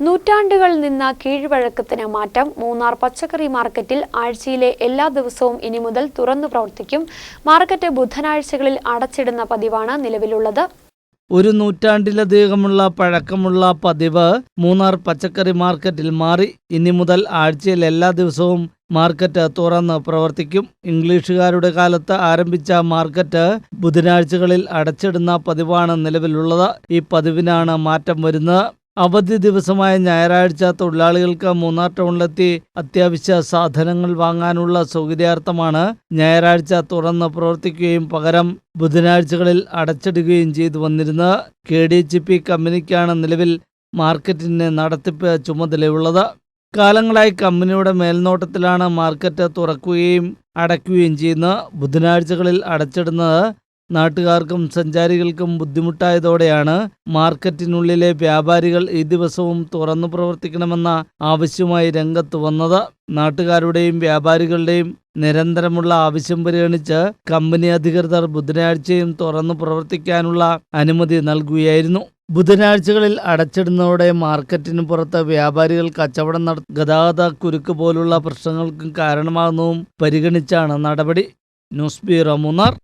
നൂറ്റാണ്ടുകൾ നിന്ന കീഴ്വഴക്കത്തിന് മാറ്റം മൂന്നാർ പച്ചക്കറി മാർക്കറ്റിൽ ആഴ്ചയിലെ എല്ലാ ദിവസവും ഇനി മുതൽ തുറന്നു പ്രവർത്തിക്കും. മാർക്കറ്റ് ബുധനാഴ്ചകളിൽ അടച്ചിടുന്ന പതിവാണ് നിലവിലുള്ളത്. ഒരു നൂറ്റാണ്ടിലധികമുള്ള പഴക്കമുള്ള പതിവ് മൂന്നാർ പച്ചക്കറി മാർക്കറ്റിൽ മാറി ഇനി മുതൽ ആഴ്ചയിൽ എല്ലാ ദിവസവും മാർക്കറ്റ് തുറന്ന് പ്രവർത്തിക്കും. ഇംഗ്ലീഷുകാരുടെ കാലത്ത് ആരംഭിച്ച മാർക്കറ്റ് ബുധനാഴ്ചകളിൽ അടച്ചിടുന്ന പതിവാണ് നിലവിലുള്ളത്. ഈ പതിവിനാണ് മാറ്റം വരുന്നത്. അവധി ദിവസമായ ഞായറാഴ്ച തൊഴിലാളികൾക്ക് മൂന്നാർ ടൗണിലെത്തി അത്യാവശ്യ സാധനങ്ങൾ വാങ്ങാനുള്ള സൗകര്യാർത്ഥമാണ് ഞായറാഴ്ച തുറന്ന് പ്രവർത്തിക്കുകയും പകരം ബുധനാഴ്ചകളിൽ അടച്ചിടുകയും ചെയ്തു വന്നിരുന്നത് കെ ഡി എച്ച് പി കമ്പനിക്കാണ് നിലവിൽ മാർക്കറ്റിന് നടത്തിപ്പ് ചുമതലയുള്ളത്. കാലങ്ങളായി കമ്പനിയുടെ മേൽനോട്ടത്തിലാണ് മാർക്കറ്റ് തുറക്കുകയും അടയ്ക്കുകയും ചെയ്യുന്ന ബുധനാഴ്ചകളിൽ അടച്ചിടുന്നത് നാട്ടുകാർക്കും സഞ്ചാരികൾക്കും ബുദ്ധിമുട്ടായതോടെയാണ് മാർക്കറ്റിനുള്ളിലെ വ്യാപാരികൾ ഈ ദിവസവും തുറന്നു പ്രവർത്തിക്കണമെന്ന ആവശ്യമായി രംഗത്ത് വന്നത്. നാട്ടുകാരുടെയും വ്യാപാരികളുടെയും നിരന്തരമുള്ള ആവശ്യം പരിഗണിച്ച് കമ്പനി അധികൃതർ ബുധനാഴ്ചയും തുറന്നു പ്രവർത്തിക്കാനുള്ള അനുമതി നൽകുകയായിരുന്നു. ബുധനാഴ്ചകളിൽ അടച്ചിടുന്നതോടെ മാർക്കറ്റിന് പുറത്ത് വ്യാപാരികൾ കച്ചവടം നട ഗതാഗത കുരുക്ക് പോലുള്ള പ്രശ്നങ്ങൾക്കും കാരണമാകുന്നതും പരിഗണിച്ചാണ് നടപടി. News bureau Munnar.